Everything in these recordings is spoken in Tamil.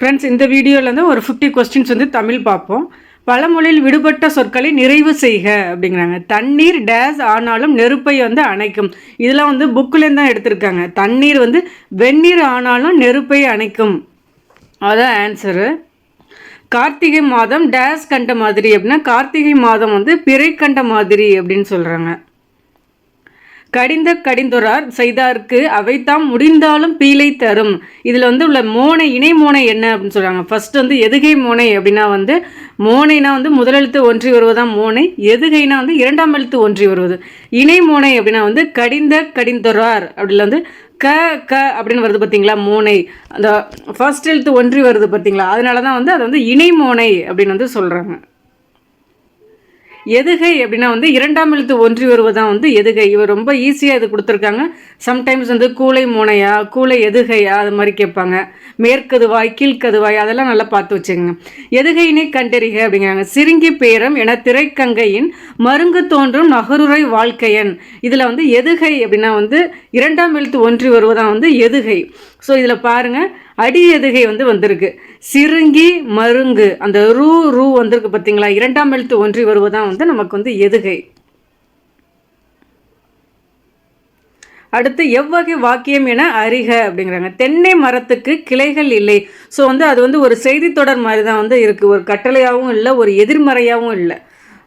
ஃப்ரெண்ட்ஸ் இந்த வீடியோவில் வந்து ஒரு ஃபிஃப்டி கொஸ்டின்ஸ் வந்து தமிழ் பார்ப்போம் பழமொழியில் விடுபட்ட சொற்களை நிறைவு செய்க அப்படிங்கிறாங்க. தண்ணீர் டேஸ் ஆனாலும் நெருப்பை வந்து அணைக்கும். இதெல்லாம் வந்து புக்கிலேருந்து தான் எடுத்திருக்காங்க. தண்ணீர் வந்து வெந்நீர் ஆனாலும் நெருப்பை அணைக்கும். அதான் ஆன்சரு கார்த்திகை மாதம் டேஸ் கண்ட மாதிரி அப்படின்னா கார்த்திகை மாதம் வந்து பிறை கண்ட மாதிரி அப்படின்னு சொல்கிறாங்க கடிந்த கடிந்துரார் செய்தார்க்கு அவைத்தாம் முடிந்தாலும் பீலை தரும். இதில் வந்து உள்ள மோனை இணை மோனை என்ன அப்படின்னு சொல்கிறாங்க ஃபர்ஸ்ட் வந்து எதுகை மோனை அப்படின்னா வந்து மோனைனா வந்து முதலெழுத்து ஒன்றி வருவதான் மோனை எதுகைனா வந்து இரண்டாம் எழுத்து ஒன்றி வருவது. இணை மோனை அப்படின்னா வந்து கடிந்த கடிந்துரார் அப்படில வந்து க க அப்படின்னு வருது பார்த்தீங்களா மோனை. அந்த ஃபர்ஸ்ட் எழுத்து ஒன்றி வருது பார்த்தீங்களா அதனால தான் வந்து அதை வந்து இணை மோனை அப்படின்னு வந்து சொல்கிறாங்க எதுகை அப்படின்னா வந்து இரண்டாம் எழுத்து ஒன்றி வருவதான் வந்து எதுகை. இவர் ரொம்ப ஈஸியாக இது கொடுத்துருக்காங்க. சம்டைம்ஸ் வந்து கூளை மூனையா கூளை எதுகையா அது மாதிரி கேட்பாங்க. மேற்கதுவாய் கீழ்கதுவாய் அதெல்லாம் நல்லா பார்த்து வச்சுங்க எதுகையினை கண்டறிக அப்படிங்கிறாங்க. சிறுங்கி பேரம் என திரைக்கங்கையின் மருங்கு தோன்றும் நகருரை வாழ்க்கையன். இதில் வந்து எதுகை அப்படின்னா வந்து இரண்டாம் எழுத்து ஒன்றி வருவதான் வந்து எதுகை. ஸோ இதில் பாருங்கள் அடி எதுகை வந்து வந்திருக்கு. சிறுங்கி மருங்கு அந்த ரூ ரூ வந்திருக்கு பார்த்தீங்களா இரண்டாம் எழுத்து ஒன்றி வருவதான் வந்து நமக்கு வந்து எதுகை. அடுத்து எவ்வகை வாக்கியம் என அறிக அப்படிங்கிறாங்க. தென்னை மரத்துக்கு கிளைகள் இல்லை. ஸோ வந்து அது வந்து ஒரு செய்தி தொடர் மாதிரி தான் வந்து இருக்குது ஒரு கட்டளையாகவும் இல்லை ஒரு எதிர்மறையாகவும் இல்லை.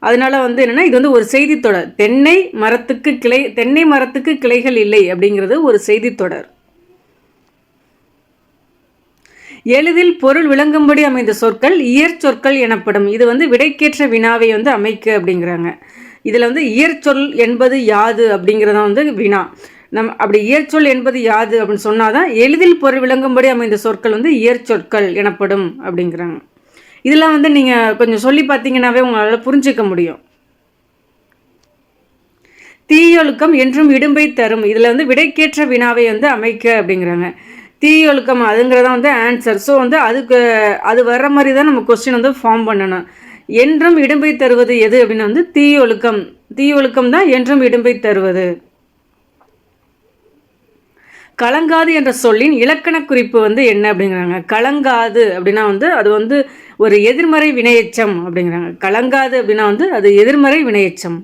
அதனால வந்து என்னென்னா இது வந்து ஒரு செய்தி தொடர். தென்னை மரத்துக்கு கிளை தென்னை மரத்துக்கு கிளைகள் இல்லை அப்படிங்கிறது ஒரு செய்தி தொடர் எளிதில் பொருள் விளங்கும்படி அமைந்த சொற்கள் இயற் சொற்கள் எனப்படும். இது வந்து விடைக்கேற்ற வினாவை வந்து அமைக்க அப்படிங்கிறாங்க. இதில் வந்து இயற்சொல் என்பது யாது அப்படிங்கிறத வந்து வினா. நம் அப்படி இயற்சொல் என்பது யாது அப்படின்னு சொன்னால் தான் எளிதில் பொருள் விளங்கும்படி அமைந்த சொற்கள் வந்து இயற்சொற்கள் எனப்படும் அப்படிங்கிறாங்க. இதெல்லாம் வந்து நீங்கள் கொஞ்சம் சொல்லி பார்த்தீங்கன்னாவே உங்களால் புரிஞ்சிக்க முடியும். தீயொழுக்கம் என்றும் இடும்பை தரும். இதில் வந்து விடைக்கேற்ற வினாவை வந்து அமைக்க அப்படிங்கிறாங்க. தீயொழுக்கம் அதுங்கிறத வந்து ஆன்சர் ஸோ வந்து அதுக்கு அது வர்ற மாதிரி தான் நம்ம கொஸ்டின் வந்து ஃபார்ம் பண்ணணும். என்றும் இடும்பை தருவது எது அப்படின்னா வந்து தீயொழுக்கம் தீயொழுக்கம் தான் என்றும் இடும்பை தருவது. கலங்காது என்ற சொல்லின் இலக்கண குறிப்பு வந்து என்ன அப்படிங்கிறாங்க? கலங்காது அப்படின்னா வந்து அது வந்து ஒரு எதிர்மறை வினையச்சம் அப்படிங்கிறாங்க. கலங்காது அப்படின்னா வந்து அது எதிர்மறை வினையச்சம்.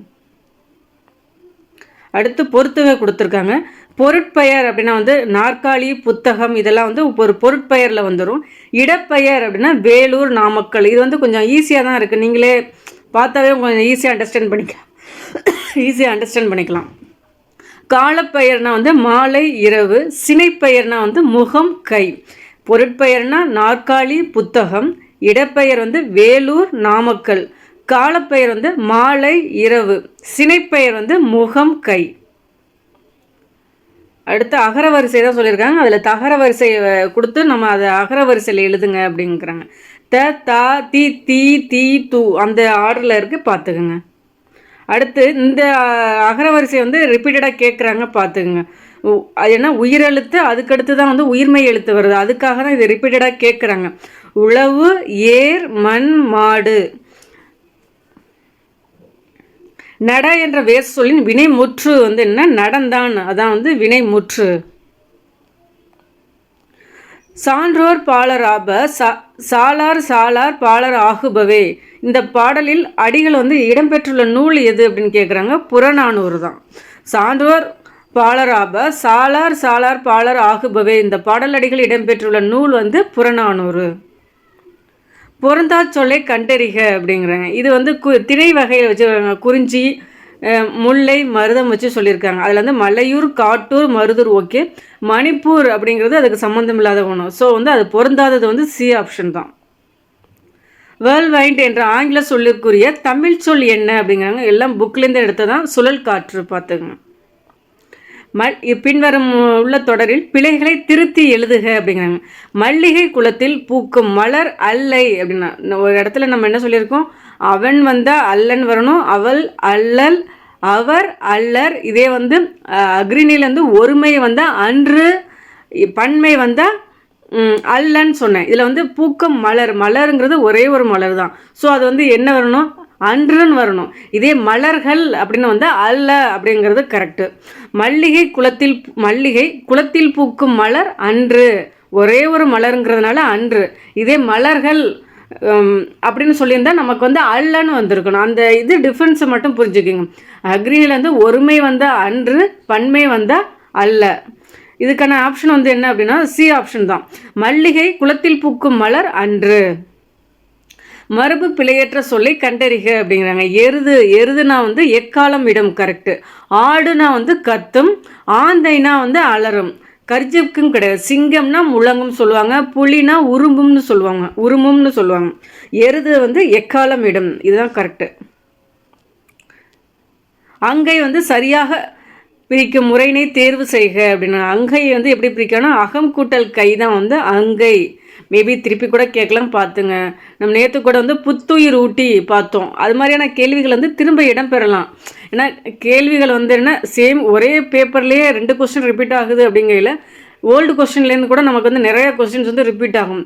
அடுத்து பொறுத்துக கொடுத்துருக்காங்க. பொருட்பெயர் அப்படின்னா வந்து நாற்காலி புத்தகம் இதெல்லாம் வந்து ஒரு பொருட்பெயரில் வந்துடும் இடப்பெயர் அப்படின்னா வேலூர் நாமக்கல். இது வந்து கொஞ்சம் ஈஸியாக தான் இருக்குது நீங்களே பார்த்தாவே கொஞ்சம் ஈஸியாக அண்டர்ஸ்டாண்ட் பண்ணிக்கலாம் ஈஸியாக அண்டர்ஸ்டாண்ட் பண்ணிக்கலாம். காலப்பெயர்னா வந்து மாலை இரவு. சினைப்பெயர்னா வந்து முகம் கை. பொருட்பெயர்னா நாற்காலி புத்தகம். இடப்பெயர் வந்து வேலூர் நாமக்கல். காலப்பெயர் வந்து மாலை இரவு. சினைப்பெயர் வந்து முகம் கை. அடுத்து அகர வரிசை தான் சொல்லியிருக்காங்க. அதில் தகர வரிசை கொடுத்து நம்ம அதை அகர வரிசையில் எழுதுங்க அப்படிங்கிறாங்க. த தா தி தி தி தூ அந்த ஆர்டரில் இருக்குது பார்த்துக்குங்க. அடுத்து இந்த அகர வரிசை வந்து ரிப்பீட்டடாக கேட்குறாங்க பார்த்துக்குங்க. அது என்ன? உயிரெழுத்து அதுக்கடுத்து தான் வந்து உயிர்மை எழுத்து வருது. அதுக்காக தான் இது ரிப்பீட்டடாக கேட்குறாங்க உழவு ஏர் மண் மாடு. நட என்ற வேர் சொல்லின் வினை முற்று வந்து என்ன? நடந்தான். அதான் வந்து வினை முற்று சான்றோர் பாலராப சா சாலார் சாலார் பாலர் ஆகுபவே. இந்த பாடலில் அடிகள் வந்து இடம்பெற்றுள்ள நூல் எது அப்படின்னு கேட்குறாங்க புறநானூறு தான். சான்றோர் பாலராப சாலார் சாலார் பாலர் ஆகுபவே. இந்த பாடலடிகள் இடம்பெற்றுள்ள நூல் வந்து புறநானூறு. பொருந்தா சொல்லை கண்டறிக அப்படிங்கிறாங்க. இது வந்து கு திணை வகையில் வச்சுருக்காங்க. குறிஞ்சி முல்லை மருதம் வச்சு சொல்லியிருக்காங்க. அதில் வந்து மலையூர் காட்டூர் மருதூர் ஓகே. மணிப்பூர் அப்படிங்கிறது அதுக்கு சம்மந்தம் இல்லாத ஒன்று ஸோ வந்து அது பொருந்தாதது வந்து சி ஆப்ஷன் தான். வேர்ல்ட் வைண்ட் என்ற ஆங்கில சொல்லிற்குரிய தமிழ் சொல் என்ன அப்படிங்கிறாங்க. எல்லாம் புக்லேருந்து எடுத்து தான் சுழல் காற்று பார்த்துங்க ம பின்வரும் உள்ள தொடரில் பிழைகளை திருத்தி எழுதுக அப்படிங்கிறாங்க. மல்லிகை குளத்தில் பூக்கும் மலர் அல்லை அப்படின்னா ஒரு இடத்துல நம்ம என்ன சொல்லியிருக்கோம்? அவன் வந்தால் அல்லன் வரணும் அவள் அல்லல் அவர் அல்லர். இதே வந்து அக்ரிணிலேருந்து ஒருமை வந்தால் அன்று பன்மை வந்தால் அல்லன்னு சொன்னேன். இதில் வந்து பூக்கம் மலர் மலருங்கிறது ஒரே ஒரு மலர் தான். ஸோ அது வந்து என்ன வரணும்? அன்றுன்னு வரணும். இதே மலர்கள் அப்படின்னு வந்தால் அல்ல அப்படிங்கிறது கரெக்டு மல்லிகை குளத்தில் மல்லிகை குளத்தில் பூக்கும் மலர் அன்று. ஒரே ஒரு மலருங்கிறதுனால அன்று. இதே மலர்கள் அப்படின்னு சொல்லியிருந்தா நமக்கு வந்து அல்லன்னு வந்திருக்கணும். அந்த இது டிஃப்ரென்ஸை மட்டும் புரிஞ்சுக்கிங்க. அக்ரியில் வந்து ஒருமை வந்தால் அன்று பன்மை வந்தால் அல்ல. இதுக்கான ஆப்ஷன் வந்து என்ன அப்படின்னா சி ஆப்ஷன் தான். மல்லிகை குளத்தில் பூக்கும் மலர் அன்று. மரபு பிழையற்ற சொல்லை கண்டறிக அப்படிங்கிறாங்க. எருது எருதுனா வந்து எக்காலம் இடம் கரெக்டு ஆடுனா வந்து கத்தும் ஆந்தைனா வந்து அலறும். கர்ஜிப்புக்கும் கிடையாது. சிங்கம்னா முழங்கும் சொல்லுவாங்க புலினா உரும்பும்னு சொல்லுவாங்க உருமும்னு சொல்லுவாங்க. எருது வந்து எக்காலம் இடம் இதுதான் கரெக்டு அங்கை வந்து சரியாக பிரிக்கும் முறையினை தேர்வு செய்க அப்படின்னா அங்கை வந்து எப்படி பிரிக்கணும் அகம் கூட்டல் கை தான் வந்து அங்கை. மேபி திருப்பி கூட கேட்கலாம்னு பார்த்துங்க. நம்ம நேற்று கூட வந்து புத்துயிர் ஊட்டி பார்த்தோம். அது மாதிரியான கேள்விகள் வந்து திரும்ப இடம்பெறலாம். ஏன்னா கேள்விகள் வந்து என்ன சேம் ஒரே பேப்பர்லேயே ரெண்டு கொஸ்டின் ரிப்பீட் ஆகுது அப்படிங்கையில் ஓல்டு கொஸ்டின்லேருந்து கூட நமக்கு வந்து நிறைய கொஸ்டின்ஸ் வந்து ரிப்பீட் ஆகும்.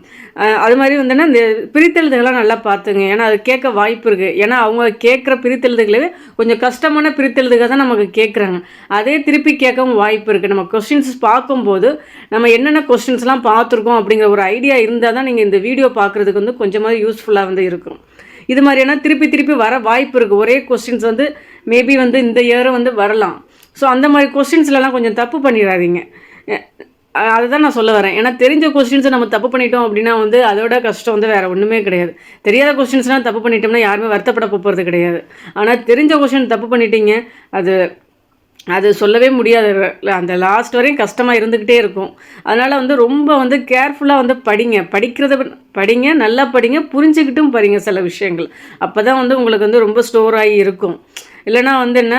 அது மாதிரி வந்துன்னா இந்த பிரித்தெழுதுகள்லாம் நல்லா பார்த்துங்க. ஏன்னா அது கேட்க வாய்ப்பு இருக்குது ஏன்னா அவங்க கேட்குற பிரித்தெழுதுகளே கொஞ்சம் கஷ்டமான பிரித்தெழுதுகள் தான் நமக்கு கேட்குறாங்க. அதே திருப்பி கேட்கவும் வாய்ப்பு இருக்குது நம்ம கொஸ்டின்ஸ் பார்க்கும்போது நம்ம என்னென்ன கொஸ்டின்ஸ்லாம் பார்த்துருக்கோம் அப்படிங்கிற ஒரு ஐடியா இருந்தால் தான் நீங்கள் இந்த வீடியோ பார்க்குறதுக்கு வந்து கொஞ்சமாக யூஸ்ஃபுல்லாக வந்து இருக்கும். இது மாதிரியான திருப்பி திருப்பி வர வாய்ப்பு இருக்குது ஒரே கொஸ்டின்ஸ் வந்து மேபி வந்து இந்த இயரை வந்து வரலாம். ஸோ அந்த மாதிரி கொஸ்டின்ஸ்லலாம் கொஞ்சம் தப்பு பண்ணிடாதீங்க. அதை தான் நான் சொல்ல வரேன். ஏன்னா தெரிஞ்ச கொஸ்டின்ஸை நம்ம தப்பு பண்ணிட்டோம் அப்படின்னா வந்து அதோட கஷ்டம் வந்து வேறு ஒன்றுமே கிடையாது. தெரியாத கொஸ்டின்ஸ்லாம் தப்பு பண்ணிட்டோம்னா யாருமே வருத்தப்பட போகிறது கிடையாது. ஆனால் தெரிஞ்ச கொஸ்டின் தப்பு பண்ணிட்டீங்க அது அது சொல்லவே முடியாது அந்த லாஸ்ட் வரையும் கஷ்டமாக இருந்துக்கிட்டே இருக்கும். அதனால் வந்து ரொம்ப வந்து கேர்ஃபுல்லாக வந்து படிங்க. படிக்கிறத படிங்க நல்லா படிங்க புரிஞ்சுக்கிட்டும் படிங்க சில விஷயங்கள். அப்போ தான் வந்து உங்களுக்கு வந்து ரொம்ப ஸ்டோர் ஆகி இருக்கும். இல்லைன்னா வந்து என்ன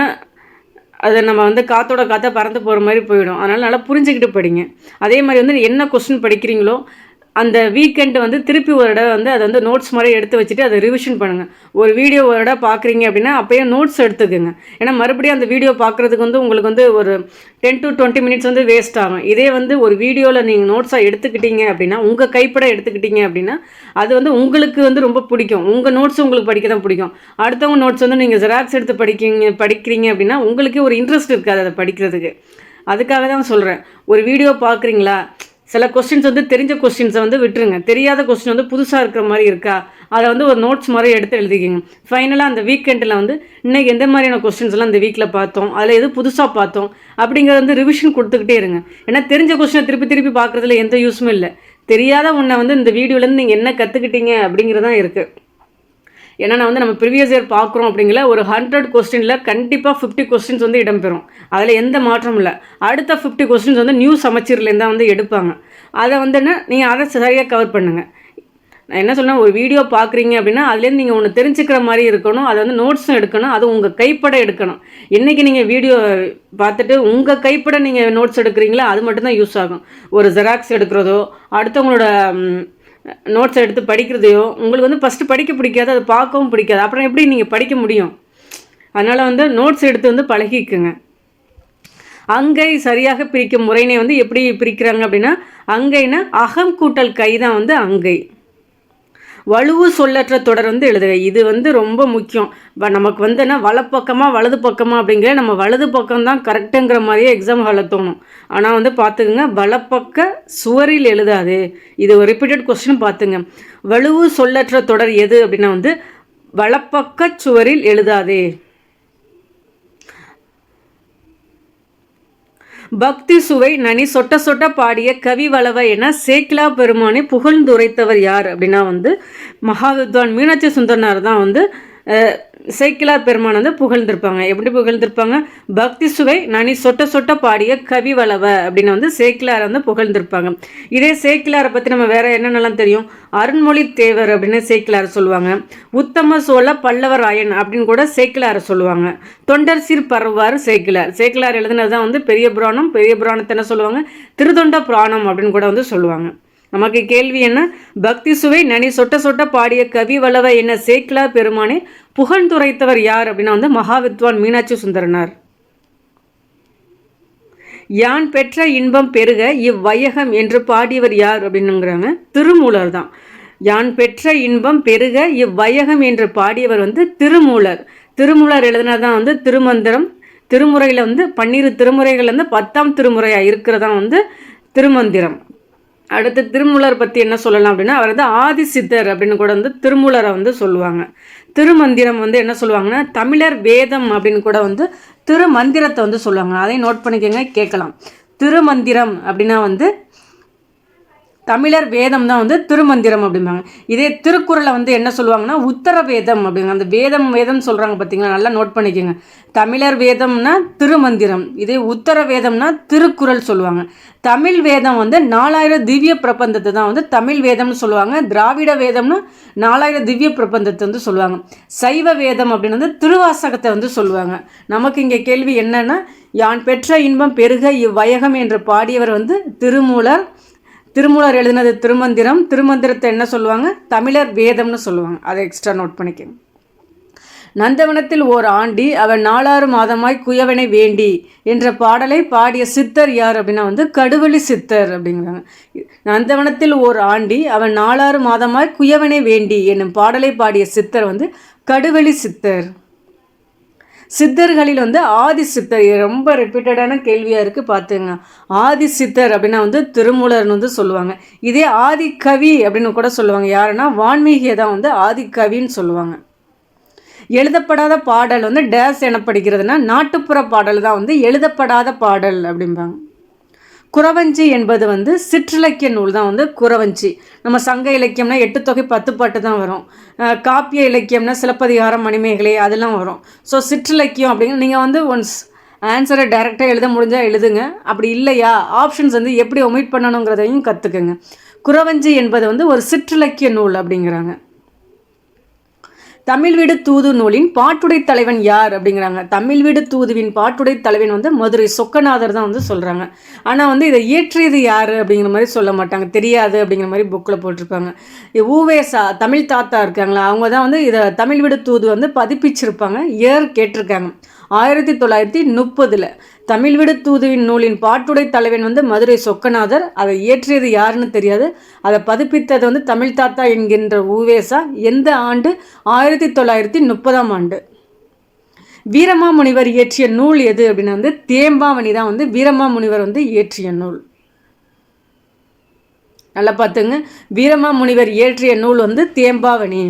அது நம்ம வந்து காத்தோட காத்தா பறந்து போகிற மாதிரி போயிடும். அதனால் நல்லா புரிஞ்சுக்கிட்டு படிங்க. அதே மாதிரி வந்து என்ன கொஸ்டின் படிக்கிறீங்களோ அந்த வீக்கெண்டு வந்து திருப்பி ஒரு இடம் வந்து அதை வந்து நோட்ஸ் மாதிரி எடுத்து வச்சுட்டு அதை ரிவிஷன் பண்ணுங்கள் ஒரு வீடியோ ஒரு இடம் பார்க்குறீங்க அப்படின்னா அப்போயே நோட்ஸ் எடுத்துக்கோங்க. ஏன்னா மறுபடியும் அந்த வீடியோ பார்க்குறதுக்கு வந்து உங்களுக்கு வந்து ஒரு டென் டு டுவெண்ட்டி மினிட்ஸ் வந்து வேஸ்ட் ஆகும். இதே வந்து ஒரு வீடியோவில் நீங்கள் நோட்ஸாக எடுத்துக்கிட்டீங்க அப்படின்னா உங்கள் கைப்பட எடுத்துக்கிட்டீங்க அப்படின்னா அது வந்து உங்களுக்கு வந்து ரொம்ப பிடிக்கும். உங்கள் நோட்ஸ் உங்களுக்கு படிக்க தான் பிடிக்கும். அடுத்தவங்க நோட்ஸ் வந்து நீங்கள் ஜெராக்ஸ் எடுத்து படிக்கிறீங்க படிக்கிறீங்க அப்படின்னா உங்களுக்கே ஒரு இன்ட்ரெஸ்ட் இருக்காது அதை படிக்கிறதுக்கு. அதுக்காக தான் சொல்கிறேன் ஒரு வீடியோ பார்க்குறீங்களா? சில கொஸ்டின்ஸ் வந்து தெரிஞ்ச கொஸ்டின்ஸை வந்து விட்டுருங்க. தெரியாத கொஸ்டின் வந்து புதுசாக இருக்கிற மாதிரி இருக்கா? அதை வந்து ஒரு நோட்ஸ் மாதிரி எடுத்து எழுதிக்கிங்க. ஃபைனலாக அந்த வீக்கெண்டில் வந்து இன்றைக்கி எந்த மாதிரியான கொஸ்டின்ஸ்லாம் இந்த வீக்கில் பார்த்தோம்? அதில் எது புதுசாக பார்த்தோம்? அப்படிங்கிறத வந்து ரிவிஷன் கொடுத்துக்கிட்டே இருங்க. ஏன்னா தெரிஞ்ச கொஸ்டினை திருப்பி திருப்பி பார்க்குறதுல எந்த யூஸும் இல்லை. தெரியாத ஒன்றை வந்து இந்த வீடியோலேருந்து நீங்கள் என்ன கற்றுக்கிட்டீங்க அப்படிங்கிறது தான் இருக்குது ஏன்னா நான் வந்து நம்ம ப்ரீவியஸ் இயர் பார்க்குறோம் அப்படிங்கிற ஒரு ஹண்ட்ரட் கொஸ்டினில் கண்டிப்பாக ஃபிஃப்டி கொஸ்டின்ஸ் வந்து இடம்பெறும். அதில் எந்த மாற்றமும் இல்லை. அடுத்த ஃபிஃப்டி கொஸ்டின்ஸ் வந்து நியூ சமச்சீர்லேருந்து தான் வந்து எடுப்பாங்க. அதை வந்து என்ன நீங்கள் அதை சரியாக கவர் பண்ணுங்கள் நான் என்ன சொன்னேன் ஒரு வீடியோ பார்க்குறீங்க அப்படின்னா அதுலேருந்து நீங்கள் ஒன்று தெரிஞ்சுக்கிற மாதிரி இருக்கணும். அதை வந்து நோட்ஸும் எடுக்கணும். அது உங்கள் கைப்பட எடுக்கணும். என்றைக்கு நீங்கள் வீடியோ பார்த்துட்டு உங்கள் கைப்பட நீங்கள் நோட்ஸ் எடுக்கிறீங்களோ? அது மட்டும்தான் யூஸ் ஆகும். ஒரு ஜெராக்ஸ் எடுக்கிறதோ அடுத்தவங்களோட நோட்ஸ் எடுத்து படிக்கிறதையோ உங்களுக்கு வந்து ஃபஸ்ட்டு படிக்க பிடிக்காது அதை பார்க்கவும் பிடிக்காது. அப்புறம் எப்படி நீங்கள் படிக்க முடியும்? அதனால் வந்து நோட்ஸ் எடுத்து வந்து பழகிக்குங்க. அங்கை சரியாக பிரிக்கும் முறையினை வந்து எப்படி பிரிக்கிறாங்க அப்படின்னா அங்கைனா அகம் கூட்டல் கை தான் வந்து அங்கை. வலுவு சொல்லற்ற தொடர் வந்து எழுதுக. இது வந்து ரொம்ப முக்கியம். இப்போ நமக்கு வந்து என்ன வலப்பக்கமாக வலது பக்கமாக அப்படிங்கிற நம்ம வலது பக்கம் தான் கரெக்டுங்கிற மாதிரியே எக்ஸாம் ஹாலில் தோணும். ஆனால் வந்து பார்த்துக்குங்க வலப்பக்க சுவரில் எழுதாது. இது ஒரு ரிப்பீட்டட் கொஸ்டின் பார்த்துங்க. வலுவு சொல்லற்ற தொடர் எது அப்படின்னா வந்து வலப்பக்க சுவரில் எழுதாதே. பக்தி சுவை நனி சொட்ட சொட்ட பாடிய கவி வளவ என சேக்கிலா பெருமானை புகழ்ந்துரைத்தவர் யார் அப்படின்னா வந்து மகாவித்வான் மீனாட்சி சுந்தரனார் தான் வந்து சேக்கிலார் பெருமான் வந்து புகழ்ந்திருப்பாங்க. எப்படி புகழ்ந்திருப்பாங்க? பக்தி சுவை நனி சொட்ட சொட்ட பாடிய கவி வளவ அப்படின்னு வந்து சேக்கிலார் வந்து புகழ்ந்திருப்பாங்க. இதே சேக்கிலாரை பற்றி நம்ம வேற என்னென்னலாம் தெரியும்? அருண்மொழி தேவர் அப்படின்னு சேக்கிலார் சொல்லுவாங்க. உத்தம சோழ பல்லவராயன் அப்படின்னு கூட சேக்கிலாரை சொல்லுவாங்க. தொண்டர் சீர் பரவார் சேக்கிலார். சேக்கிலார் எழுதுனது தான் வந்து பெரிய புராணம் பெரிய புராணத்தை என்ன சொல்லுவாங்க? திருதொண்ட புராணம் அப்படின்னு கூட வந்து சொல்லுவாங்க. நமக்கு கேள்வி என்ன? பக்தி சுவை நனி சொட்ட சொட்ட பாடிய கவி வளவ என்ன சேக்லா பெருமானே புகழ்ந்துரைத்தவர் யார்? அப்படின்னா வந்து மகாவித்வான் மீனாட்சி சுந்தரனார். யான் பெற்ற இன்பம் பெருக இவ்வையகம் என்று பாடியவர் யார்? அப்படின்னுங்கிறாங்க. திருமூலர் தான். யான் பெற்ற இன்பம் பெருக இவ்வையகம் என்று பாடியவர் வந்து திருமூலர். திருமூலர் எழுதினதான் வந்து திருமந்திரம். திருமுறையில் வந்து பன்னிரு திருமுறைகள் வந்து பத்தாம் திருமுறையாக இருக்கிறதா வந்து திருமந்திரம். அடுத்து திருமூலர் பற்றி என்ன சொல்லலாம் அப்படின்னா அவர் வந்து ஆதி சித்தர் அப்படின்னு கூட வந்து திருமூலரை வந்து சொல்லுவாங்க. திருமந்திரம் வந்து என்ன சொல்லுவாங்கன்னா தமிழர் வேதம் அப்படின்னு கூட வந்து திருமந்திரத்தை வந்து சொல்லுவாங்க. அதையும் நோட் பண்ணிக்கோங்க கேட்கலாம். திருமந்திரம் அப்படின்னா வந்து தமிழர் வேதம் தான் வந்து திருமந்திரம் அப்படிம்பாங்க. இதே திருக்குறளை வந்து என்ன சொல்லுவாங்கன்னா உத்தர வேதம் அப்படிங்க. அந்த வேதம் வேதம் சொல்கிறாங்க பார்த்தீங்களா நல்லா நோட் பண்ணிக்கோங்க. தமிழர் வேதம்னா திருமந்திரம். இதே உத்தர வேதம்னா திருக்குறள் சொல்லுவாங்க. தமிழ் வேதம் வந்து நாலாயிரம் திவ்ய பிரபந்தத்தை தான் வந்து தமிழ் வேதம்னு சொல்லுவாங்க. திராவிட வேதம்னா நாலாயிரம் திவ்ய பிரபந்தத்தை வந்து சொல்லுவாங்க. சைவ வேதம் அப்படின்னு வந்து திருவாசகத்தை வந்து சொல்லுவாங்க. நமக்கு இங்கே கேள்வி என்னென்னா யான் பெற்ற இன்பம் பெருக இவ்வயகம் என்று பாடியவர் வந்து திருமூலர் திருமூலர் எழுதினது திருமந்திரம். திருமந்திரத்தை என்ன சொல்லுவாங்க? தமிழர் வேதம்னு சொல்லுவாங்க. அதை எக்ஸ்ட்ரா நோட் பண்ணிக்கங்க. நந்தவனத்தில் ஓர் ஆண்டி அவன் நாலாறு மாதமாய் குயவனை வேண்டி என்ற பாடலை பாடிய சித்தர் யார் அப்படின்னா வந்து கடுவெளி சித்தர் அப்படிங்கிறாங்க. நந்தவனத்தில் ஓர் ஆண்டி அவன் நாலாறு மாதமாய் குயவனை வேண்டி என்னும் பாடலை பாடிய சித்தர் வந்து கடுவெளி சித்தர். சித்தர்களில் வந்து ஆதி சித்தர் ரொம்ப ரிப்பீட்டடான கேள்வியாக இருக்குது பார்த்துங்க. ஆதி சித்தர் அப்படின்னா வந்து திருமூலர்னு வந்து சொல்லுவாங்க. இதே ஆதி கவி அப்படின்னு கூட சொல்லுவாங்க. யாருன்னா வான்மீகியை தான் வந்து ஆதி கவின்னு சொல்லுவாங்க. எழுதப்படாத பாடல் வந்து டேஸ் எனப்படுகிறதுனா நாட்டுப்புற பாடல் தான் வந்து எழுதப்படாத பாடல் அப்படிம்பாங்க. குறவஞ்சி என்பது வந்து சிற்றிலக்கிய நூல் தான் வந்து குறவஞ்சி. நம்ம சங்க இலக்கியம்னா எட்டு தொகை பத்து பாட்டு தான் வரும். காப்பிய இலக்கியம்னா சிலப்பதிகாரம் மணிமேகலை அதெல்லாம் வரும். ஸோ சிற்றிலக்கியம் அப்படிங்கிற நீங்கள் வந்து ஒன்ஸ் ஆன்சரை டைரெக்டாக எழுத முடிஞ்சால் எழுதுங்க. அப்படி இல்லையா? ஆப்ஷன்ஸ் வந்து எப்படி ஒமிட் பண்ணணுங்கிறதையும் கற்றுக்குங்க குறவஞ்சி என்பது வந்து ஒரு சிற்றிலக்கிய நூல் அப்படிங்கிறாங்க. தமிழ் வீடு தூது நூலின் பாட்டுடை தலைவன் யார் அப்படிங்கிறாங்க. தமிழ் வீடு தூதுவின் பாட்டுடை தலைவன் வந்து மதுரை சொக்கநாதர் தான் வந்து சொல்கிறாங்க ஆனால் வந்து இதை இயற்றியது யார் அப்படிங்கிற மாதிரி சொல்ல மாட்டாங்க. தெரியாது அப்படிங்கிற மாதிரி புக்கில் போட்டிருப்பாங்க. ஊவேசா தமிழ் தாத்தா இருக்காங்களா? அவங்க தான் வந்து இதை தமிழ் வீடு தூது வந்து பதிப்பிச்சிருப்பாங்க இயர் கேட்டிருக்காங்க. ஆயிரத்தி தொள்ளாயிரத்தி முப்பதில். தமிழ் விடு தூதுவின் நூலின் பாட்டுடை தலைவன் வந்து மதுரை சொக்கநாதர். அதை இயற்றியது யாருன்னு தெரியாது. அதை பதிப்பித்தது வந்து தமிழ் தாத்தா என்கின்ற ஊவேசா எந்த ஆண்டு? ஆயிரத்தி தொள்ளாயிரத்தி முப்பதாம் ஆண்டு. வீரமாமுனிவர் இயற்றிய நூல் எது அப்படின்னா வந்து தேம்பாவணி தான் வந்து வீரமாமுனிவர் வந்து இயற்றிய நூல். நல்லா பார்த்துங்க. வீரமாமுனிவர் இயற்றிய நூல் வந்து தேம்பாவணி.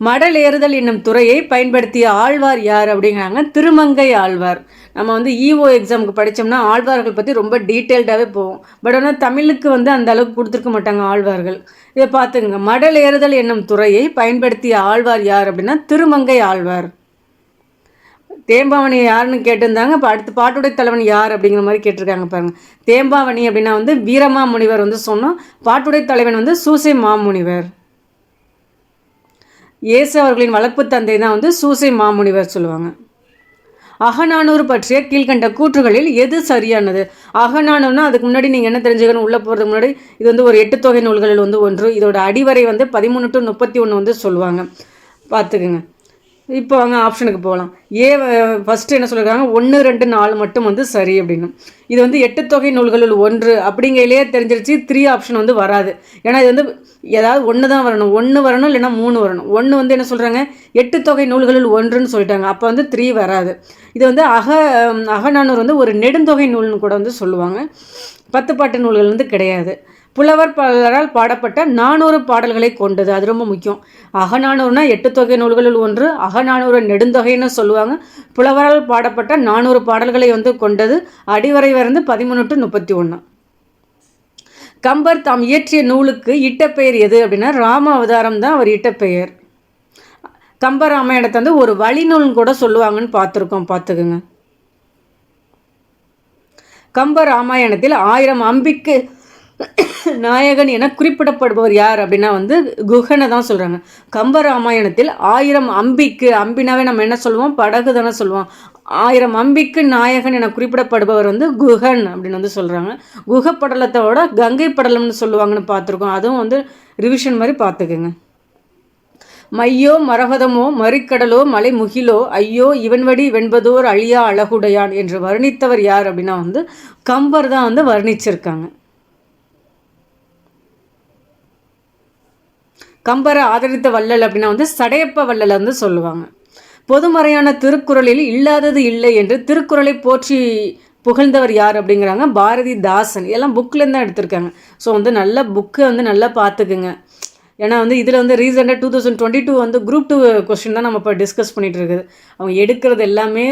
மடல் ஏறுதல் என்னும் துறையை பயன்படுத்திய ஆழ்வார் யார் அப்படிங்கிறாங்க? திருமங்கை ஆழ்வார். நம்ம வந்து இஓ எக்ஸாமுக்கு படித்தோம்னா ஆழ்வார்கள் பற்றி ரொம்ப டீட்டெயில்டாகவே போவோம். பட் ஆனால் தமிழுக்கு வந்து அந்த அளவுக்கு கொடுத்துருக்க மாட்டாங்க ஆழ்வார்கள். இதை பார்த்துங்க மடல் ஏறுதல் என்னும் துறையை பயன்படுத்திய ஆழ்வார் யார் அப்படின்னா திருமங்கை ஆழ்வார். தேம்பாவணி யாருன்னு கேட்டிருந்தாங்க. இப்போ அடுத்து பாட்டுடை தலைவன் யார் அப்படிங்கிற மாதிரி கேட்டிருக்காங்க பாருங்கள் தேம்பாவணி அப்படின்னா வந்து வீரமா முனிவர் வந்து சொன்னோம். பாட்டுடை தலைவன் வந்து சூசை மாமுனிவர். இயேசு அவர்களின் வளர்ப்பு தந்தை தான் வந்து சூசை மாமுனிவர் சொல்லுவாங்க. அகநானூர் பற்றிய கீழ்கண்ட கூற்றுகளில் எது சரியானது? அகநானூர்னா அதுக்கு முன்னாடி நீங்கள் என்ன தெரிஞ்சுக்கணும்? உள்ளே போகிறதுக்கு முன்னாடி இது வந்து ஒரு எட்டு தொகை நூல்களில் வந்து ஒன்று. இதோட அடிவரை வந்து பதிமூணு டு முப்பத்தி ஒன்று வந்து சொல்லுவாங்க. பார்த்துக்குங்க. இப்போ அங்கே ஆப்ஷனுக்கு போகலாம் ஏ ஃபஸ்ட்டு என்ன சொல்லியிருக்காங்க ஒன்று ரெண்டு நாலு மட்டும் வந்து சரி அப்படின்னு. இது வந்து எட்டு தொகை நூல்களுள் ஒன்று அப்படிங்கையிலேயே தெரிஞ்சிருச்சு. த்ரீ ஆப்ஷன் வந்து வராது. ஏன்னா இது வந்து ஏதாவது ஒன்று தான் வரணும். ஒன்று வரணும் இல்லைன்னா மூணு வரணும். ஒன்று வந்து என்ன சொல்கிறாங்க எட்டு தொகை நூல்களில் ஒன்றுன்னு சொல்லிட்டாங்க. அப்போ வந்து த்ரீ வராது. இது வந்து அக அகநானூர் வந்து ஒரு நெடுந்தொகை நூல்னு கூட வந்து சொல்லுவாங்க. பத்து பாட்டு நூல்கள் வந்து கிடையாது. புலவர் பலரால் பாடப்பட்ட நானூறு பாடல்களை கொண்டது. அது ரொம்ப முக்கியம். அகநானூறுனா எட்டு தொகை நூல்களில் ஒன்று. அகநானூறு நெடுந்தொகைன்னு சொல்லுவாங்க. புலவரால் பாடப்பட்ட நானூறு பாடல்களை வந்து கொண்டது. அடிவரை வந்து பதிமூணு டு முப்பத்தி ஒன்று கம்பர் தாம் இயற்றிய நூலுக்கு இட்ட பெயர் எது அப்படின்னா ராம அவதாரம் தான் அவர் இட்ட பெயர். கம்ப ராமாயணத்தை வந்து ஒரு வழிநூல்னு கூட சொல்லுவாங்கன்னு பார்த்துருக்கோம். பார்த்துக்குங்க. கம்ப ராமாயணத்தில் ஆயிரம் அம்பிக்கு நாயகன் என குறிப்பிடப்படுபவர் யார் அப்படின்னா வந்து குஹனை தான் சொல்கிறாங்க கம்ப ராமாயணத்தில் ஆயிரம் அம்பிக்கு அம்பினாவே நம்ம என்ன சொல்லுவோம்? படகு தானே சொல்லுவோம். ஆயிரம் அம்பிக்கு நாயகன் என குறிப்பிடப்படுபவர் வந்து குஹன் அப்படின்னு வந்து சொல்கிறாங்க குஹ படலத்தோட கங்கை படலம்னு சொல்லுவாங்கன்னு பார்த்துருக்கோம். அதுவும் வந்து ரிவிஷன் மாதிரி பார்த்துக்குங்க. மையோ மரகதமோ மறிக்கடலோ மலை முகிலோ ஐயோ இவன்வடி வெண்பதோர் அழியா அழகுடையான் என்று வர்ணித்தவர் யார் அப்படின்னா வந்து கம்பர் தான் வந்து வர்ணிச்சிருக்காங்க. கம்பரை ஆதரித்த வள்ளல் அப்படின்னா வந்து சடையப்ப வள்ளலை வந்து சொல்லுவாங்க. பொதுமறையான திருக்குறளில் இல்லாதது இல்லை என்று திருக்குறளை போற்றி புகழ்ந்தவர் யார் அப்படிங்கிறாங்க பாரதிதாசன். எல்லாம் புக்லேருந்து தான் எடுத்திருக்காங்க. ஸோ வந்து நல்ல புக்கை வந்து நல்லா பார்த்துக்குங்க. ஏன்னா வந்து இதில் வந்து ரீசெண்டாக டூ தௌசண்ட் டுவெண்ட்டி டூ வந்து குரூப் டூ கொஸ்டின் தான் நம்ம இப்போ டிஸ்கஸ் பண்ணிகிட்டு இருக்குது. அவங்க எடுக்கிறது எல்லாமே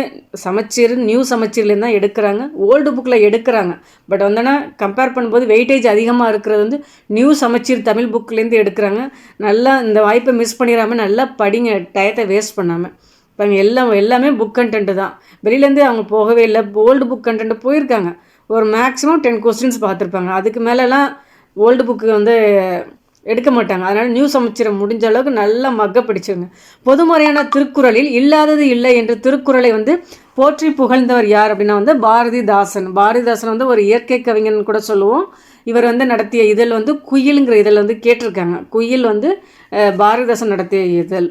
சமச்சீர் நியூ சமச்சீர்லேருந்து தான் எடுக்கிறாங்க. ஓல்டு புக்கில் எடுக்கிறாங்க. பட் வந்தோன்னா கம்பேர் பண்ணும்போது வெயிட்டேஜ் அதிகமாக இருக்கிறது வந்து நியூ சமச்சீர் தமிழ் புக்லேருந்து எடுக்கிறாங்க. நல்லா இந்த வாய்ப்பை மிஸ் பண்ணிடாமல் நல்லா படிங்க டயத்தை வேஸ்ட் பண்ணாமல் பாருங்க எல்லாம் எல்லாமே புக் கண்டென்ட்டு தான். வெளியிலேருந்து அவங்க போகவே இல்லை. ஓல்டு புக் கண்டென்ட் போயிருக்காங்க. ஒரு மேக்ஸிமம் டென் கொஸ்டின்ஸ் பார்த்துருப்பாங்க. அதுக்கு மேலெலாம் ஓல்டு புக்கு வந்து எடுக்க மாட்டாங்க. அதனால் நியூஸ் அமைச்சரம் முடிஞ்ச அளவுக்கு நல்லா மக்க பிடிச்சிருங்க. பொதுமுறையான திருக்குறளில் இல்லாதது இல்லை என்ற திருக்குறளை வந்து போற்றி புகழ்ந்தவர் யார் அப்படின்னா வந்து பாரதிதாசன். பாரதிதாசன் வந்து ஒரு இயற்கை கவிஞன் கூட சொல்லுவோம். இவர் வந்து நடத்திய இதழ் வந்து குயிலுங்கிற இதழ் வந்து கேட்டிருக்காங்க. குயில் வந்து பாரதிதாசன் நடத்திய இதழ்.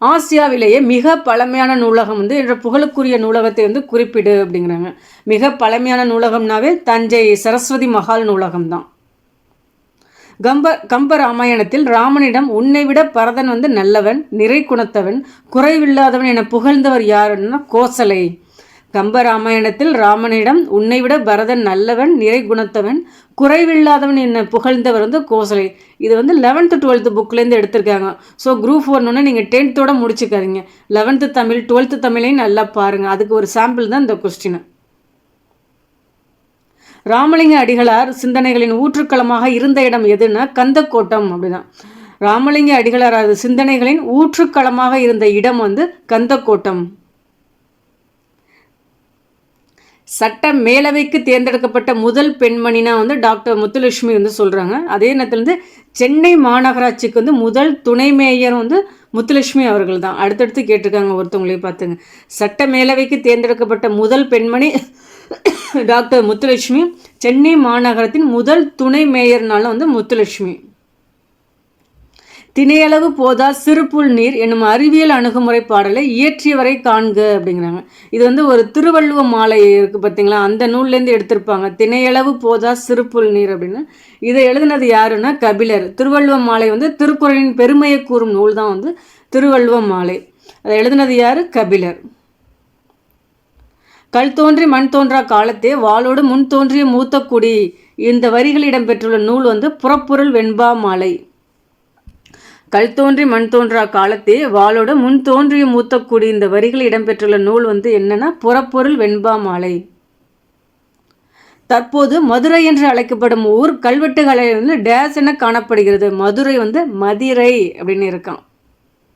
ஆசியாவிலேயே மிக பழமையான நூலகம் வந்து என்ற புகழுக்குரிய நூலகத்தை வந்து குறிப்பிடு அப்படிங்கிறாங்க. மிக பழமையான நூலகம்னாவே தஞ்சை சரஸ்வதி மகால் நூலகம் தான் கம்ப கம்ப ராமாயணத்தில் ராமனிடம் உன்னை விட பரதன் வந்து நல்லவன் நிறை குணத்தவன் குறைவில்லாதவன் என புகழ்ந்தவர் யாருன்னா கோசலை. கம்பராமாயணத்தில் ராமனிடம் உன்னை விட பரதன் நல்லவன் நிறை குணத்தவன் குறைவில்லாதவன் என்ன புகழ்ந்தவர் வந்து கோசலை. இது வந்து லெவன்த்து டுவெல்த்து புக்லேருந்து எடுத்திருக்காங்க. ஸோ குரூப் ஒன்று நீங்கள் டென்த்தோடு முடிச்சுக்காதீங்க. லெவன்த்து தமிழ் டுவெல்த்து தமிழையும் நல்லா பாருங்கள் அதுக்கு ஒரு சாம்பிள் தான் இந்த கொஸ்டின் ராமலிங்க அடிகளார் சிந்தனைகளின் ஊற்றுக்களமாக இருந்த இடம் எதுன்னா கந்தக்கோட்டம் அப்படிதான். ராமலிங்க அடிகளார் சிந்தனைகளின் ஊற்றுக்களமாக இருந்த இடம் வந்து கந்தக்கோட்டம். சட்ட மேலவைக்கு தேர்ந்தெடுக்கப்பட்ட முதல் பெண்மணினா வந்து டாக்டர் முத்துலட்சுமி வந்து சொல்கிறாங்க அதே நேரத்தில் வந்து சென்னை மாநகராட்சிக்கு வந்து முதல் துணை மேயர் வந்து முத்துலட்சுமி அவர்கள் தான். அடுத்தடுத்து கேட்டிருக்காங்க ஒருத்தவங்களையும் பார்த்துங்க. சட்ட மேலவைக்கு தேர்ந்தெடுக்கப்பட்ட முதல் பெண்மணி டாக்டர் முத்துலட்சுமி சென்னை மாநகரத்தின் முதல் துணை மேயர்னால வந்து முத்துலட்சுமி. திணையளவு போதா சிறுப்புள் நீர் என்னும் அறிவியல் அணுகுமுறை பாடலை இயற்றியவரை காண்க அப்படிங்கிறாங்க. இது வந்து ஒரு திருவள்ளுவ மாலை இருக்குது பார்த்தீங்களா அந்த நூல்லேருந்து எடுத்திருப்பாங்க. திணையளவு போதா சிறுப்புள் நீர் அப்படின்னு. இதை எழுதினது யாருன்னா கபிலர். திருவள்ளுவ மாலை வந்து திருக்குறளின் பெருமையை கூறும் நூல் தான் வந்து திருவள்ளுவ மாலை. அதை எழுதினது யார்? கபிலர். கல் தோன்றி மண் தோன்றா காலத்தே வாளோடு முன் தோன்றிய மூத்த குடி. இந்த வரிகள் இடம்பெற்றுள்ள நூல் வந்து புறப்பொருள் வெண்பா மாலை. கல் தோன்றி மண் தோன்றா காலத்தே வாளோட முன் தோன்றிய மூத்தக்கூடிய இந்த வரிகள் இடம்பெற்றுள்ள நூல் வந்து என்னன்னா புறப்பொருள் வெண்பா மாலை. தற்போது மதுரை என்று அழைக்கப்படும் ஊர் கல்வெட்டுகளை வந்து டேஸ் என காணப்படுகிறது. மதுரை வந்து மதிரை அப்படின்னு இருக்கான்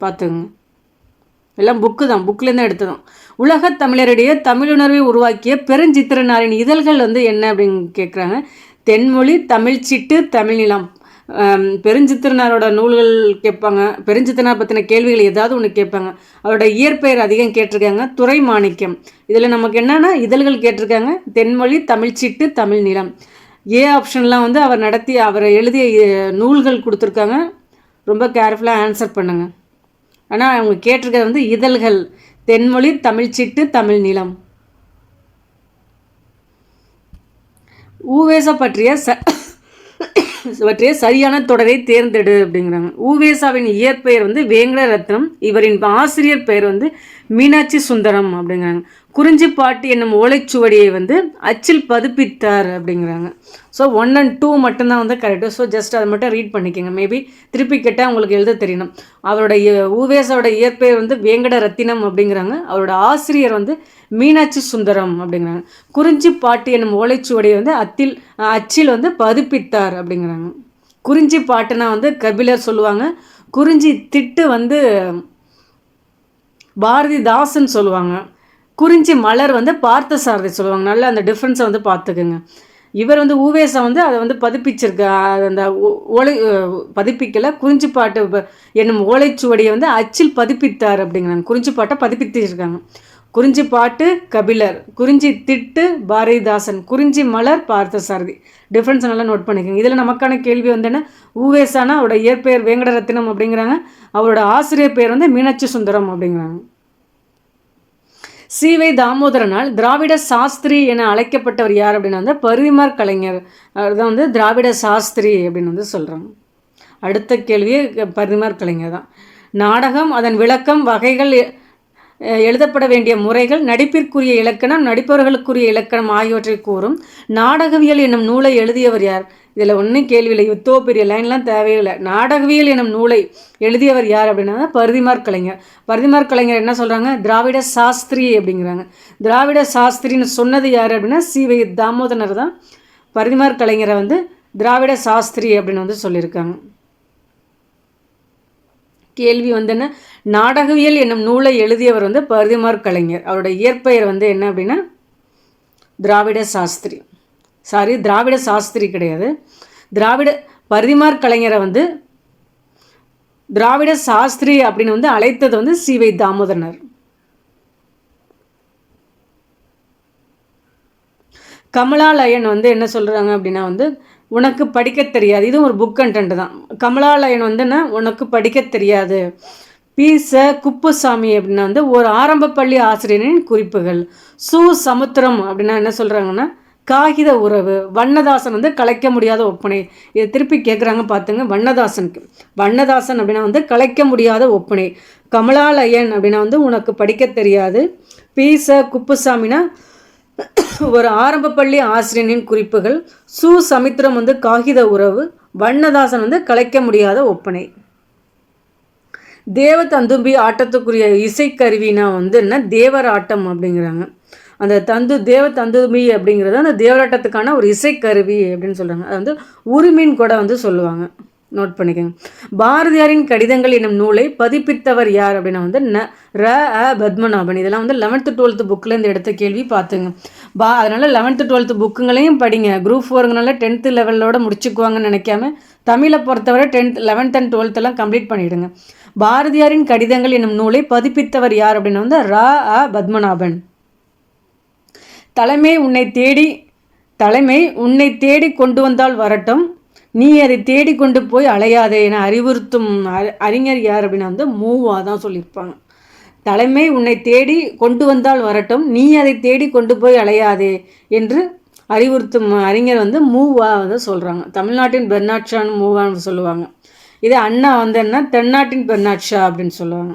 பார்த்துங்க. எல்லாம் புக்கு தான். புக்லேருந்து எடுத்ததும். உலக தமிழரிடையே தமிழுணர்வை உருவாக்கிய பெருஞ்சித்திரனாரின் இதழ்கள் வந்து என்ன அப்படின்னு கேட்குறாங்க தென்மொழி தமிழ் சிட்டு பெருஞ்சித்திரனாரோட நூல்கள் கேட்பாங்க. பெருஞ்சித்திரனார் பற்றின கேள்விகள் ஏதாவது ஒன்று கேட்பாங்க. அவரோட இயற்பெயர் அதிகம் கேட்டிருக்காங்க. துறை மாணிக்கம் இதில் நமக்கு என்னென்னா இதழ்கள் கேட்டிருக்காங்க. தென்மொழி தமிழ்ச்சிட்டு தமிழ் நிலம். ஏ ஆப்ஷன்லாம் வந்து அவர் நடத்தி அவர் எழுதிய நூல்கள் கொடுத்துருக்காங்க. ரொம்ப கேர்ஃபுல்லாக ஆன்சர் பண்ணுங்க. ஆனால் அவங்க கேட்டிருக்கிறது வந்து இதழ்கள். தென்மொழி தமிழ்ச்சிட்டு தமிழ் நிலம். ஊவேச பற்றிய ச இவற்றை சரியான தொடரை தேர்ந்தெடு அப்படிங்கிறாங்க. ஊவேசாவின் இயற்பெயர் வந்து வேங்கட ரத்னம் இவரின் ஆசிரியர் பெயர் வந்து மீனாட்சி சுந்தரம் அப்படிங்கிறாங்க. குறிஞ்சி பாட்டு என்னும் ஓலைச்சுவடியை வந்து அச்சில் பதிப்பித்தார் அப்படிங்கிறாங்க. ஸோ ஒன் அண்ட் டூ மட்டும்தான் வந்து கரெக்டு ஸோ ஜஸ்ட் அதை மட்டும் ரீட் பண்ணிக்கோங்க. மேபி திருப்பி கேட்டால் உங்களுக்கு எழுத தெரியணும். அவரோட ஊவேசோட இயற்பெயர் வந்து வேங்கட ரத்தினம் அப்படிங்கிறாங்க. அவரோட ஆசிரியர் வந்து மீனாட்சி சுந்தரம் அப்படிங்கிறாங்க. குறிஞ்சி பாட்டு என்னும் ஓலைச்சுவடியை வந்து அத்தில் அச்சில் வந்து பதிப்பித்தார் அப்படிங்கிறாங்க. குறிஞ்சி பாட்டுனா வந்து கபிலர் சொல்லுவாங்க. குறிஞ்சி திட்டு வந்து பாரதிதாசன் சொல்லுவாங்க. குறிஞ்சி மலர் வந்து பார்த்த சாரதி சொல்லுவாங்க. நல்லா அந்த டிஃப்ரென்ஸை வந்து பார்த்துக்குங்க. இவர் வந்து ஊவேசம் வந்து அதை வந்து பதிப்பிச்சிருக்க அந்த ஓலை பதிப்பிக்கலை. குறிஞ்சிப்பாட்டு என்னும் ஓலைச்சுவடியை வந்து அச்சில் பதிப்பித்தார் அப்படிங்கிறாங்க. குறிஞ்சி பாட்டை பதிப்பித்திருக்காங்க. குறிஞ்சி பாட்டு கபிலர். குறிஞ்சி திட்டு பாரதிதாசன். குறிஞ்சி மலர் பார்த்தசாரதி. டிஃப்ரென்ஸ் நல்லா நோட் பண்ணிக்கோங்க. இதில் நமக்கான கேள்வி வந்து என்ன? ஊவேசானா அவரோட இயற்பெயர் வேங்கடரத்தினம் அப்படிங்கிறாங்க. அவரோட ஆசிரியர் பெயர் வந்து மீனாட்சி சுந்தரம் அப்படிங்கிறாங்க. சீவை தாமோதரனால் திராவிட சாஸ்திரி என அழைக்கப்பட்டவர் யார் அப்படின்னா வந்து பருவிமார் கலைஞர். அதுதான் வந்து திராவிட சாஸ்திரி அப்படின்னு வந்து சொல்கிறாங்க அடுத்த கேள்வியே பருவிமார் கலைஞர் தான் நாடகம் அதன் விளக்கம் வகைகள் எழுதப்பட வேண்டிய முறைகள் நடிப்பிற்குரிய இலக்கணம் நடிப்பவர்களுக்குரிய இலக்கணம் ஆகியவற்றை கூறும். நாடகவியல் என்னும் நூலை எழுதியவர் யார்? இதில் ஒன்றும் கேள்வி இல்லை. யுத்தோ பெரிய லைன்லாம் தேவையில்லை. நாடகவியல் எனும் நூலை எழுதியவர் யார் அப்படின்னா பருதிமார் கலைஞர். பருதிமார் கலைஞர் என்ன சொல்கிறாங்க திராவிட சாஸ்திரி அப்படிங்கிறாங்க. திராவிட சாஸ்திரின்னு சொன்னது யார் அப்படின்னா சி. வை. தாமோதரர் தான். பருதிமார் கலைஞரை வந்து திராவிட சாஸ்திரி அப்படின்னு வந்து சொல்லியிருக்காங்க. கேள்வி வந்து என்ன நாடகவியல் என்னும் நூலை எழுதியவர் வந்து பரிதிமார் கலைஞர். அவருடைய இயற்பெயர் வந்து என்ன அப்படின்னா திராவிட சாஸ்திரி. சாரி திராவிட சாஸ்திரி கிடையாது. திராவிட பரிதிமார் கலைஞரை வந்து திராவிட சாஸ்திரி அப்படின்னு வந்து அழைத்தது வந்து சி வை தாமோதரனர். கமலாலயன் வந்து என்ன சொல்கிறாங்க அப்படின்னா வந்து உனக்கு படிக்க தெரியாது. இதுவும் ஒரு புக் கண்டென்ட் தான். கமலாலயன் வந்துன்னா உனக்கு படிக்க தெரியாது. பீச குப்புசாமி அப்படின்னா வந்து ஒரு ஆரம்ப பள்ளி ஆசிரியரின் குறிப்புகள். சு. சமுத்திரம் அப்படின்னா என்ன சொல்கிறாங்கன்னா காகித உறவு. வண்ணதாசன் வந்து கலைக்க முடியாத ஒப்பனை. இதை திருப்பி கேட்குறாங்க பார்த்துங்க வண்ணதாசனுக்கு. வண்ணதாசன் அப்படின்னா வந்து கலைக்க முடியாத ஒப்பனை. கமலாலயன் அப்படின்னா வந்து உனக்கு படிக்க தெரியாது. பீச குப்புசாமினா ஒரு ஆரம்ப பள்ளி ஆசிரியனின் குறிப்புகள் சு. சமுத்திரம் வந்து காகித உறவு வண்ணதாசன் வந்து கலைக்க முடியாத ஒப்பனை. தேவ தந்தும்பி ஆட்டத்துக்குரிய இசைக்கருவினா வந்து என்ன? தேவர் ஆட்டம் அப்படிங்கிறாங்க. அந்த தந்து தேவ தந்துமி அப்படிங்கிறது அந்த தேவராட்டத்துக்கான ஒரு இசைக்கருவி அப்படின்னு சொல்கிறாங்க அது வந்து உரிமின் கூட வந்து சொல்லுவாங்க. நோட் பண்ணிக்கோங்க. பாரதியாரின் கடிதங்கள் என்னும் நூலை பதிப்பித்தவர் யார் அப்படின்னா வந்து ந ர அ பத்மநாபன். இதெல்லாம் வந்து லெவன்த்து டுவெல்த்து புக்கிலேருந்து எடுத்த கேள்வி பார்த்துங்க. பா அதனால் லெவன்த்து டுவெல்த்து புக்குங்களையும் படிங்க. குரூப் ஃபோருங்கனால டென்த்து லெவலோட முடிச்சுக்குவாங்கன்னு நினைக்காம தமிழை பொறுத்தவரை டென்த் லெவன்த் அண்ட் டுவெல்த்தெல்லாம் கம்ப்ளீட் பண்ணிவிடுங்க பாரதியாரின் கடிதங்கள் என்னும் நூலை பதிப்பித்தவர் யார் அப்படின்னா வந்து ரா அ பத்மநாபன். தலைமை உன்னை தேடி தலைமை உன்னை தேடி கொண்டு வந்தால் வரட்டும். நீ அதை தேடி கொண்டு போய் அலையாதே என அறிவுறுத்தும் அறி- அறிஞர் யார் அப்படின்னா வந்து மூவா தான் சொல்லியிருப்பாங்க. தலைமை உன்னை தேடி கொண்டு வந்தால் வரட்டும் நீ அதை தேடி கொண்டு போய் அலையாதே என்று அறிவுறுத்தும் அறிஞர் வந்து மூவா வந்து சொல்கிறாங்க தமிழ்நாட்டின் பெர்னாட்ஷான்னு மூவான்னு சொல்லுவாங்க. இதே அண்ணா வந்து என்ன? தென்னாட்டின் பெர்னாட்ஷா அப்படின்னு சொல்லுவாங்க.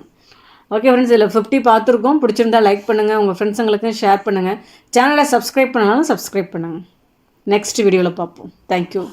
ஓகே ஃப்ரெண்ட்ஸ் இதில் ஃபிஃப்டி பார்த்துருக்கோம். பிடிச்சிருந்தா லைக் பண்ணுங்கள் உங்கள் ஃப்ரெண்ட்ஸுங்களுக்கும் ஷேர் பண்ணுங்கள் சேனலை சப்ஸ்கிரைப் பண்ணாலும் சப்ஸ்கிரைப் பண்ணுங்கள் நெக்ஸ்ட் வீடியோவில் பார்ப்போம். தேங்க்யூ